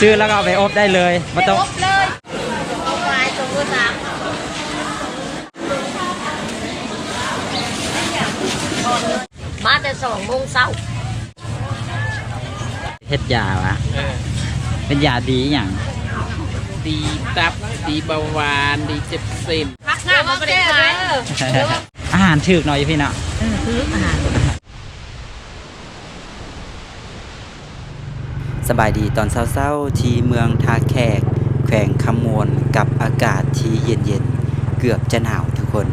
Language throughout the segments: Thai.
ซื้อแล้วก็เอาไปอบได้เลยไม่ต้องครบเลยวายตัวสามมาแต่สองโมงเช้าเฮ็ดยาวะเป็นยาดีอย่าง ดีตับ ดีเบาหวาน ดีเจ็บเส้นพักงานมาไม่ได้ขายอาหารถึกหน่อยพี่เนาะซื้ออาหาร สบายดีตอนเช้าๆ ที่เมืองทาแขก แขวงคำมวนกับอากาศที่เย็นๆ เกือบจะหนาวทุกคน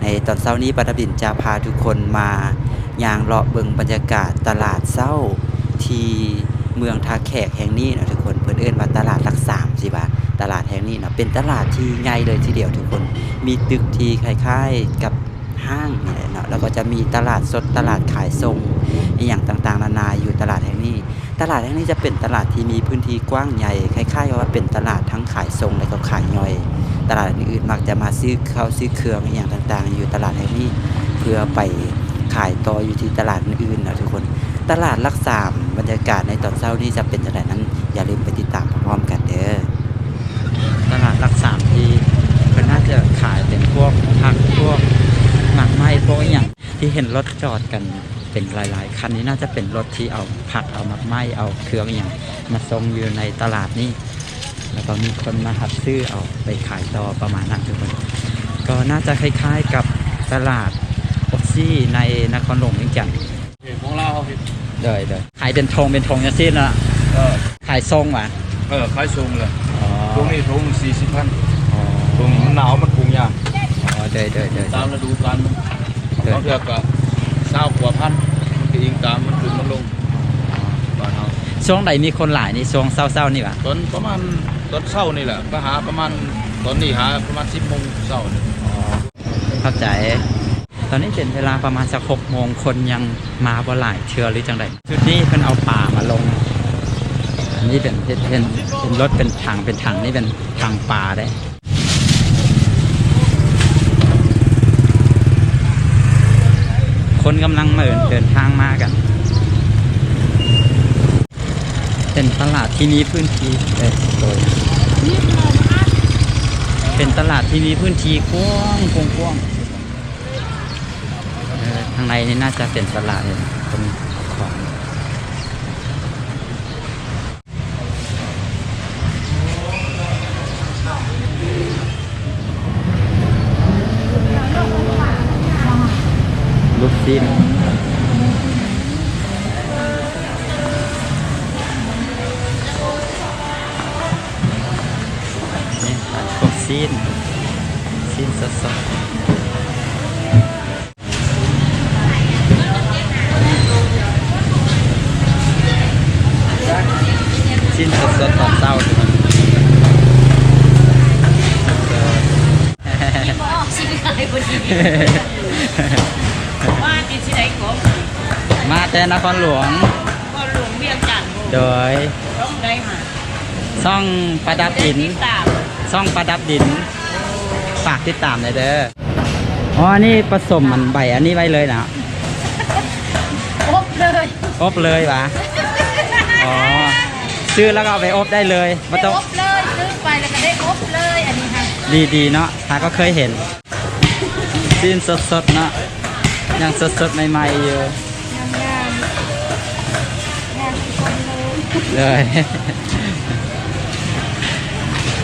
ในตอนเช้านี้ปฐบินจะพาทุกคนมาย่างเลาะเบิงบรรยากาศตลาดเช้า ที่เมืองทาแขกแห่งนี้นะทุกคนเพิ่นเอิ้นว่าตลาดหลักสามสิบาตลาดแห่งนี้นะเป็นตลาดที่ใหญ่เลยทีเดียวทุกคน มีตึกที่คล้ายๆกับห้างนี่แหละเนาะแล้วก็จะมีตลาดสดตลาดขายส่งอย่างต่างๆ นานาอยู่ตลาดแห่งนี้ ตลาดแห่งนี้จะเป็นตลาดที่มีพื้นที่กว้างใหญ่คล้ายๆว่าเป็นตลาดทั้งขายส่งและก็ขายย่อย ตลาดอื่นๆมักจะมาซื้อข้าวซื้อเครื่องอย่างต่างๆ อยู่ตลาดแห่งนี้เพื่อไปขายต่ออยู่ที่ตลาดอื่นๆนะทุกคน ตลาดลักสามบรรยากาศในตอนเช้านี้จะเป็นอย่างไรนั้น อย่าลืมไปติดตามพร้อมกันเด้อตลาดลักสามที่เพิ่นน่าจะขายเป็นพวกผักพวกหมักไม้พวกอย่างที่เห็นรถจอดกัน เป็นหลายๆคันนี้น่าจะเป็นรถที่เอาผักเอาหมักไม้เอาเครื่องอหย่างมาส่งอยู่ในตลาดนี้แล้วก็มีคนมาหับซื้อเอาไปขายต่อประมาณนั้นทุกคนก็น่าจะคล้ายๆกับตลาดออกซี่ในนครหลวงเวียงจันทร์ของเราเขาเดยเดยขายเป็นธงเป็นธงจะสิ้นละเออขายทรงว่ะเออคล้ายทรงเลยอ๋อทรงนี้ทงสี่สิบพันอ๋อทรงนี้มันหนาวมันปรุงยากอ๋อเดยเดยเดยตามฤดูกาลมันบางเทือกก็ เศร้ากว่าพันมันก็ยิงตามมันขึ้นมันลงบ้านเราช่วงใดมีคนหลายนี่ช่วงเศร้าๆนี่ว่ะตอนประมาณตอนเช้านี่แหละก็หาประมาณตอนนี้หาประมาณสิบโมงเช้านี่อ๋อเข้าใจ ตอนนี้เป็นเวลาประมาณสักหกโมงคนยังมาบ่หลายเชือหรือจังใดจุดนี้เพิ่นเอาป่ามาลง อันนี้เป็นเป็นเป็นเป็นรถเป็นถังเป็นถังนี่เป็นถังป่าได้ คนกำลังเดินเดินทางมากัน เป็นตลาดที่มีพื้นที่เอ้ยโดยเป็นตลาดที่มีพื้นที่กว้างกว้างทางในนี่น่าจะเป็นตลาดเลยตรงของ ลูกชิ้นนี่พวกซีนซีนสดสดซีนสดสดตอนเช้าทุกคนบอกสิขายพอดีว่ากินที่ไหนก็ มา แต่นครหลวง ก็หลวงเวียงจันทร์โดยต้องได้มาซ่องประดับดินติดตามซ่องประดับดิน ฝากติดตามหน่อยเด้อ อ๋ออันนี้ผสมมันใบอันนี้ไว้เลยนะอบเลยอบเลยวะอ๋อ ซื้อแล้วก็เอาไปอบได้เลยไม่ต้อง อบเลยซื้อไปแล้วก็ได้อบเลยอันนี้ค่ะดีดีๆเนาะหาก็เคยเห็นซีนสดสดๆเนาะยังสดสดๆใหม่ๆอยู่ เลยเลย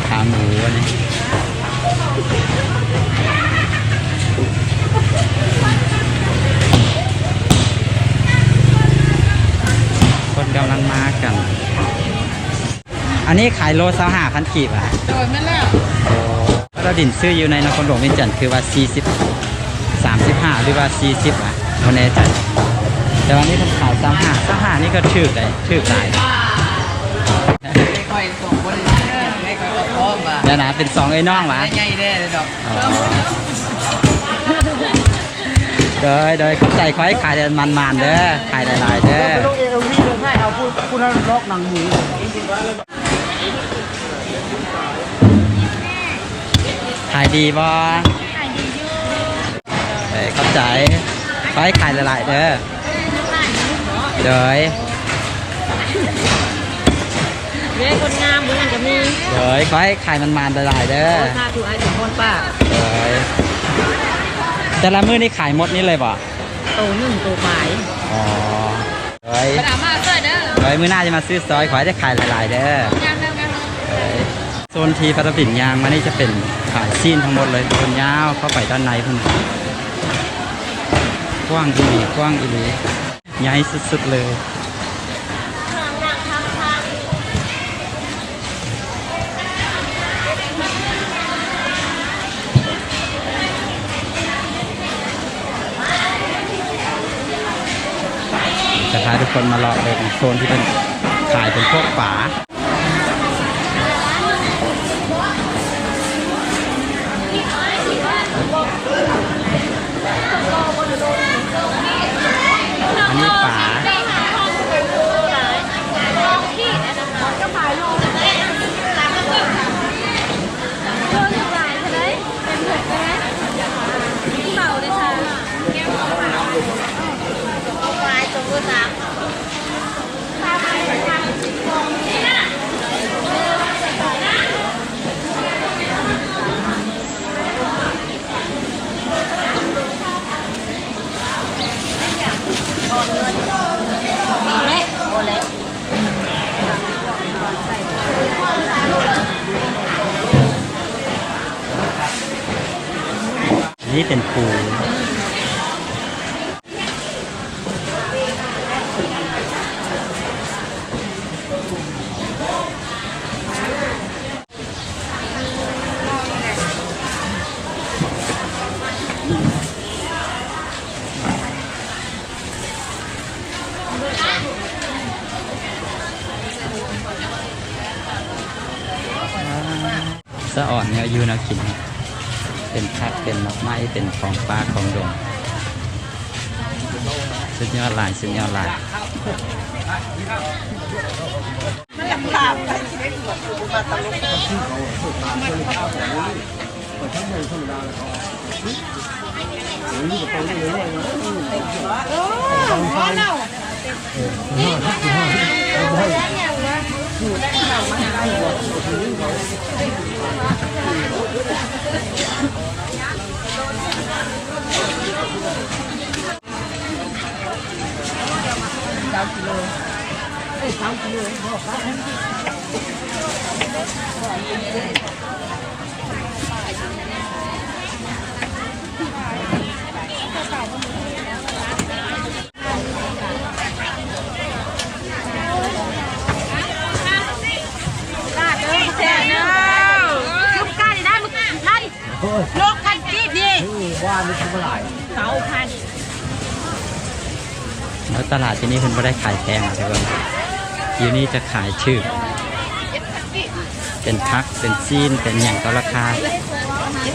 ขาหมูอันนี้คนกำลังมากัน อันนี้ขายโลสาหาพันกีบอะโดยไม่แล้วเราดินซื้ออยู่ในนครหลวงเวียงจันทร์คือว่า 40 35 หรือว่า 40 อะวันนี้จันแต่วันนี้ผมขาย35 35นี่ก็ถือได้ถือได้ไม่ค่อยส่งคนไม่ค่อยกระทบอะ เดี๋ยวนะเป็นสองไอ้น้องวะใหญ่ๆแน่เลยดอกเดยเดยเข้าใจขอให้ขายเดินมันๆเด้อขายหลายๆเด้อลูกเอลวี่เลยให้เอาพูดพูดแล้วลอกหนังหมูขายดีบ่เดยเข้าใจขอให้ขายหลายๆเด้อเดยเย้คนง เดี๋ยวขอให้ขายมันมันๆหลายๆเด้อถ้าถูกไอ้ถึงคนป้าเดี๋ยวแต่ละมื้อนี่ขายหมดนี่เลยบ่โตหนึ่งโตหมายอ๋อเฮ้ยไปถามมาเสื้อเด้อเฮ้ยมื้อหน้าจะมาซื้อซอยขอให้ได้ขายหลายๆเด้องามงามงามเฮ้ยโซนทีปัตตปิ่นยางมานี่จะเป็นขายซีนทั้งหมดเลยคนยาวเข้าไปด้านในพุ่นกว้างอีหลีกว้างอีหลีใหญ่สุดๆเลย จะพาทุกคนมาเลาะเลยโซนที่เป็นขายเป็นพวกฝา สะอ่อนเนี่ยอยู่นะกิน เป็นผักเป็นดอกไม้เป็นของปลาของดงสุดยอดหลายสุดยอดหลายแล้วตลา ด ที่นี่เพิ่นไม่ได้ขายแพงนะทุกคนอยู่นี่จะขายชื่อ เป็นพักเป็นซีน เป็นอย่างก็ราคา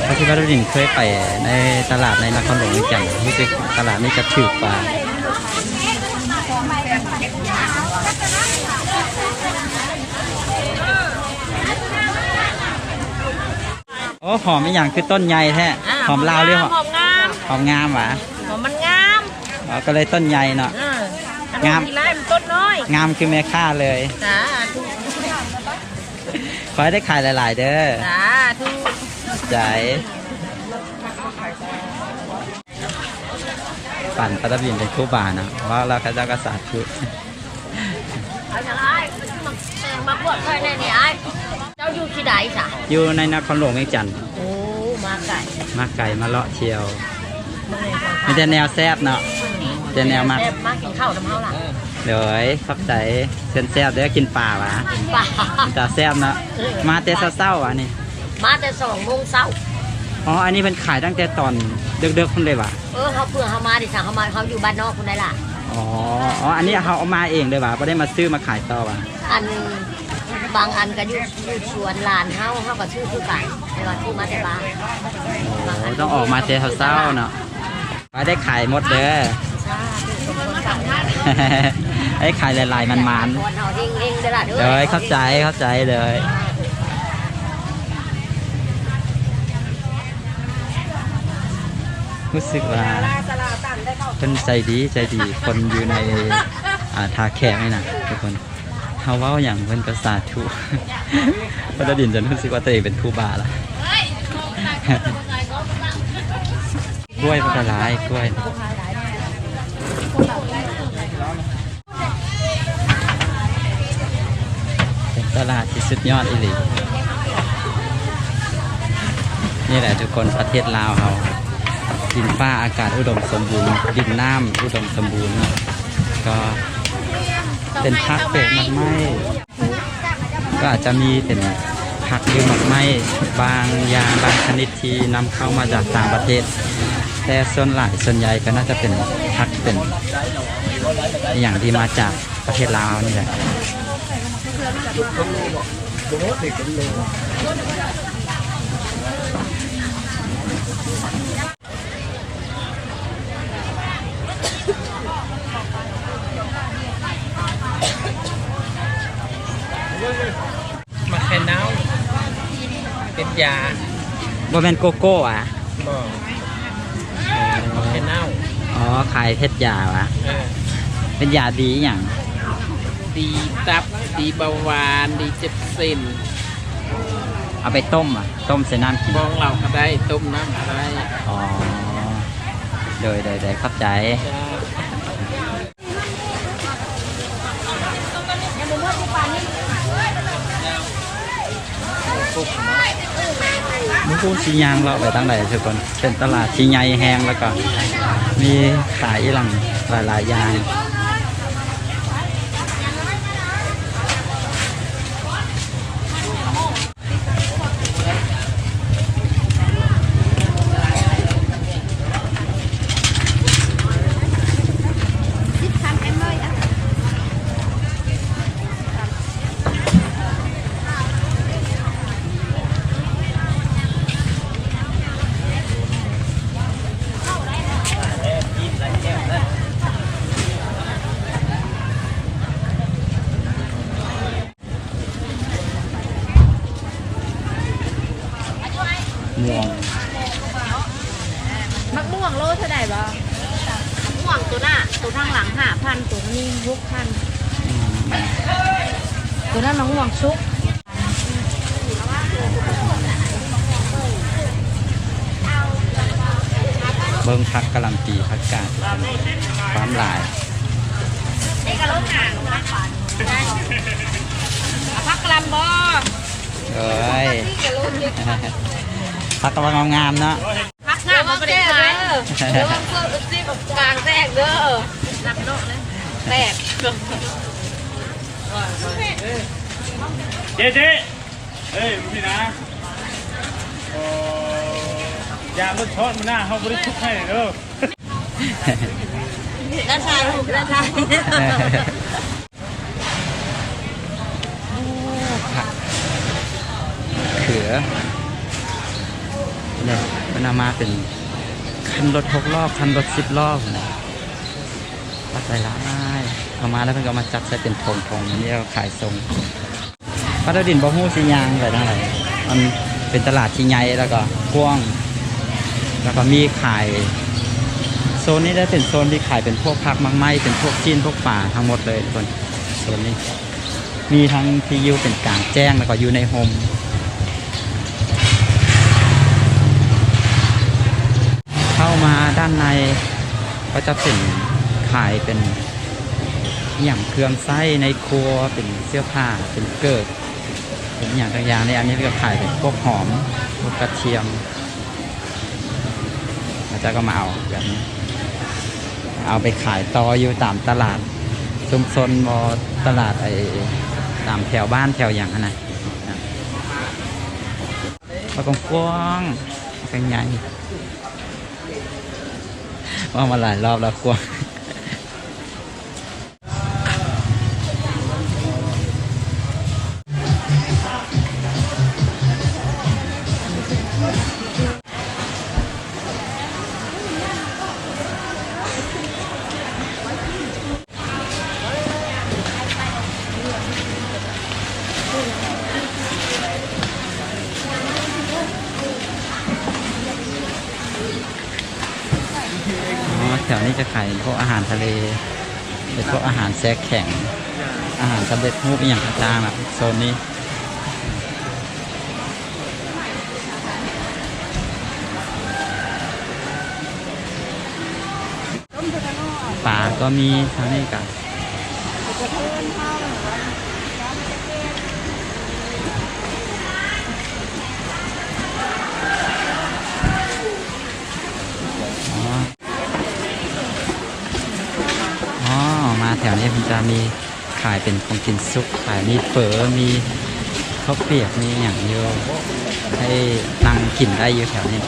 เพราะที่วัดดินเคยไปในตลาดในนครหลวงนี่จังรู้สึกตลาดนี้จะถูกกว่า อ้หอมอีกอย่างคือต้นใหญ่แท้หอมลาวเรียกหอมหอมงามหอมงามหวะหอมมันงามอ๋อก็เลยต้นใหญ่เนาะ อ่างามทีไรมันต้นน้อยงามคือแม่ค่าเลยจ้าทุกขอให้ได้ขายหลาย ๆ เด้อจ้าทุกใจปั่นปัตตบินเป็นคู่บานะเพราะเราข้าเจ้าก็สาธุเอาอย่างไรมันคือมาแตงมาบวชค่อยในนี่ไอ้ เจ้าอยู่ที่ใดจ้ะอยู่ในนครหลวงเวียงจันทน์โอ้มาไก่มาไก่มาเลาะเที่ยวมีแต่แนวแซบเนาะแต่แนวมากแซ่บมากกินข้าวน้ำเฮาล่ะเดี๋ยวขอบใจเส้นแซบเดี๋ยวกินป่าวะป่ากินตาแซบเนาะมาแต่เศร้าๆอะนี่ มาแต่สองโมงเช้าอ๋อ อันนี้เป็นขายตั้งแต่ตอนเด็กๆคนเลยว่ะเออเขาเพื่อเขามาดิสั่งเขามาเขาอยู่บ้านนอกคนใดล่ะ อ๋อ อ๋อ อันนี้เขาเอามาเองเลยว่ะไม่ได้มาซื้อมาขายต่อว่ะอัน บางอันก็อยู่อยู่สวนลานเฮาเฮาก็ชื่อคือกันแต่ว่าชื่อมาแต่บ้านบางอันต้องออกมาแต่เศร้าๆเนาะไว้ได้ขายหมดเด้อ จ้าทุกคนสั่งไอ้ขายหลายๆมันก่อนเอาเองเองเด้อล่ะๆเด้เลยเข้าใจเข้าใจเลยรู้สึกว่าเพิ่นใจดีใจดีคนอยู่ในอ่าทาแขกนี่นะทุกคนทเขาว่าอย่างเพิ่นก็สาธุพระดินจะรู้สึกว่าตัวเองเป็นครูบาละกล้วยมันก็ร้ายกล้วยเป็นตลาดที่สุดยอดอีหลีนี่แหละทุกคนประเทศลาวเราดินฟ้าอากาศอุดมสมบูรณ์ดินน้ำอุดมสมบูรณ์ก็ เป็นพักเป็ดมันไม่ก็อาจจะมีเป็นผักยืมหมกไม้บางอย่างบางชนิดที่นำเข้ามาจากต่างประเทศ แต่ส่วนหลายส่วนใหญ่ก็น่าจะเป็นผักเป็นอย่างที่มาจากประเทศลาวนี่แหละ มาแค่เน่าเป็นยาบ่แม่นโกโก้อะบ่มาแค่เน่าอ๋อขายเพชรยาวะเออเป็นยาดีอย่างดีตับดีเบาหวานดีเจ็บเส้นเอาไปต้มอะ ต้มใส่น้ำกินบองเราก็ได้ต้มน้ำก็ได้อ๋อโดยโดยโดยเข้าใจ จ้า มึงพูดสียางเราไปตั้งไหนทุกคนเป็นตลาดชีใหญ่แห้งแล้วก็มีขายหลังหลายๆอย่าง ม่วงมักม่วงโลเท่าไหร่บ่ม่วงตัวหน้าตัวข้างหลังห้าพันตัวนี้หกพันอืมตัวนั้นมักม่วงชุกเบิ้งพักกะหล่ำปีพักกาดความหลายนี่กระโลกห่างพักลำบ่เอ้ย พักกำลังงามๆเนาะพักงามมันไม่ได้ขายเดี๋ยวมันเพิ่มซีแบบกลางแตกเด้อนับโลกเลยแตกเจ๊เจ๊เฮ้ยพี่นะโอ้ยางรถช็อตมันหน้าเขาบริสุทธิ์ให้เด้อด้านชายถูกด้านชายผักเขือ เนี่ยมันเอามาเป็นคันรถหกรอบคันรถสิบรอบนะปัดไปละเอามาแล้วเพิ่งเอามาจัดใส่เป็นทงทงๆนนี้เราขายทรงพัดดินบ่ฮู้สิยางไปทางไหนมันเป็นตลาดที่ใหญ่แล้วก็กว้างแล้วก็มีขายโซนนี้ได้เป็นโซนที่ขายเป็นพวกผักมังไม้เป็นพวกจีนพวกป่าทั้งหมดเลยทุกคนโซนนี้ มีทั้งที่อยู่เป็นกลางแจ้งแล้วก็อยู่ในโฮมเข้า มาด้านในก็จะเป็นขายเป็นอย่างเครื่องไส้ในครัวเป็นเสื้อผ้าเป็นเกิดเป็นอย่างต่างอย่างในอันนี้ก็ขายเป็นพวกหอมพวกกระเทียมอาจารย์ก็มาเอาแบบนี้เอาไปขายต่ออยู่ตามตลาดชุมชนบอตลาดไอ้ตามแถวบ้านแถวอย่างนั้นนะเอากว้างๆเอาเป็นไง ว่ามาหลายรอบแล้วกลัว จะขายพวกอาหารทะเลเป็นพวกอาหารแซ่แข็ง อาหารสำเร็จรูปอย่างต่างๆนะโซนนี้ป่าก็มีทางนี้กัน แถวนี้มันจะมีขายเป็นของกินซุปขายมีเฝอมีข้าวเปียกมีอย่างเยอะให้นั่งกินได้อยู่แถวนี้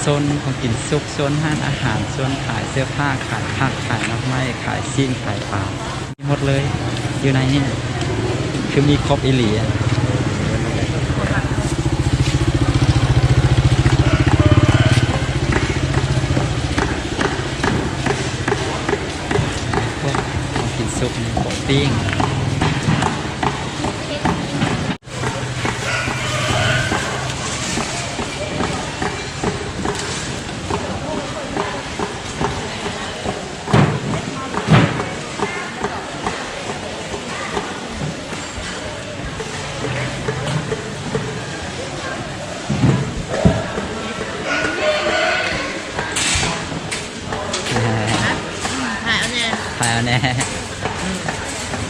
โซนของกินซุกโซนห้านอาหารโซนขายเสื้อผ้าขายผักขายน้ำไม้ขายซีนขายปลามีหมดเลยอยู่ในนี่คือมีครบอิหลีอะพวกของกินซุก นี่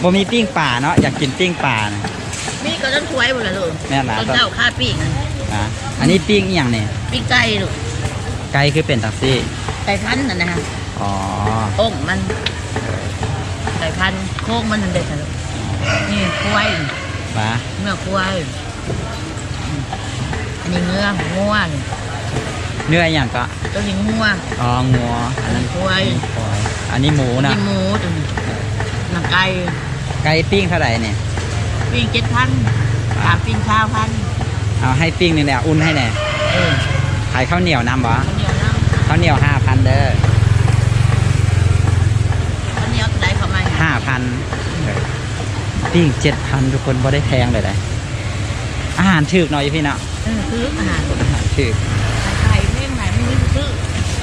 บ่มีปิ้งป่าเนาะอยากกินปิ้งป่านะมีก็ต้องช่วยหมดเลยลูกแม่นหลาต้นเจ้าค่าปีกนะอะอันนี้ปิ้งอหย่างเนี่ยปีกไก่ลูกไก่คือเป็นตักซี่ไก่พันธุ์น่ะนะฮะอ๋อองค์มันไก่พันธุ์โค้งมันนั่นเด็ดนะลูกนี่ควายปลาเนื้อควายอืมอันนี้เนื้องัวนี่เนื้ออหย่างก็ตัวนี้งัวอ๋องัวอันนั้นควายควายอันนี้หมูนะนี่หมูตัวนี้หนังไก่ ไก่ปิ้งเท่าไหร่เนี่ยปิ้งเจ็ดพันสามปิ้งข้าวพันเอาให้ปิ้งนี่แหละอุ่นให้แน่เออขายข้าวเหนียวนำบ่ข้าวเหนียวน้ข้าวเหนียวห้าพันเด้อำข้าวเหนียวไหลเข้ามาห้าพันปิ้งเจ็ดพันทุกคนบ่ได้แพงเลยเลยอาหารถึกหน่อยพี่เนาะเออคืออาหารอาหารถึกไก่แม่งไหนไม่รู้ซื้อ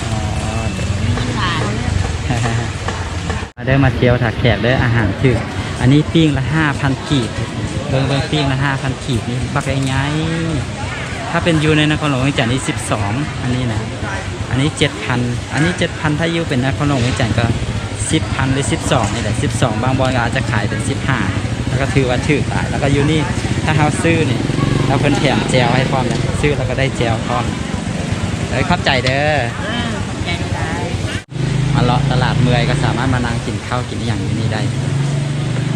อ๋อมันขายมาเด้อมาเที่ยวถักแขกเด้ออาหารถึก อันนี้ปิ้งละห้าพันกีบเบิ่งเบิ่งปิ้งละห้าพันกีบนี่บักใหญ่ๆถ้าเป็นอยูในนครหลวงเวียงจันทร์นี่สิบสองอันนี้นะ อันนี้เจ็ดพันอันนี้เจ็ดพันถ้าอยูเป็นนครหลวงเวียงจันทร์ก็สิบพันหรือสิบสองนี่แหละสิบสองบางบอลก็อาจจะขายเป็นสิบห้าแล้วก็ถือว่าถือหลายแล้วก็อยูนี่ถ้าเราซื้อนี่เราเพิ่นแถมแจวให้พร้อมนะซื้อแล้วก็ได้แจวพร้อมเลยเข้าใจเด้อเออขอบใจได้มาเลาะตลาดเมือยก็สามารถมานั่งกินข้าวกินอหย่างอยู่นี่ได้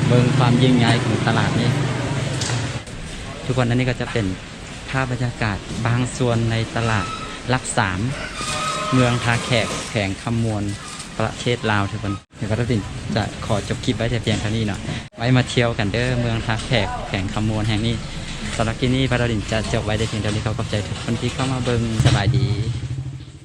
เบิ่งความยิ่งใหญ่ของตลาดนี้ ทุกคนอันนี้ก็จะเป็นภาพบรรยากาศบางส่วนในตลาดรักสามเมืองทาแขกแขวงคำมวลประเทศลาวทุกคนเดี๋ยวก็ตินจะขอจบคลิปไว้แต่เพียงเท่านี้เนาะไว้มาเที่ยวกันเด้อเมืองทาแขกแขวงคำมวลแห่งนี้สำหรับที่นี่พระดาดินจะจบไว้ได้เพียงเท่านี้เขาขอบใจทุกคนที่เข้ามาเบิ่งสบายดี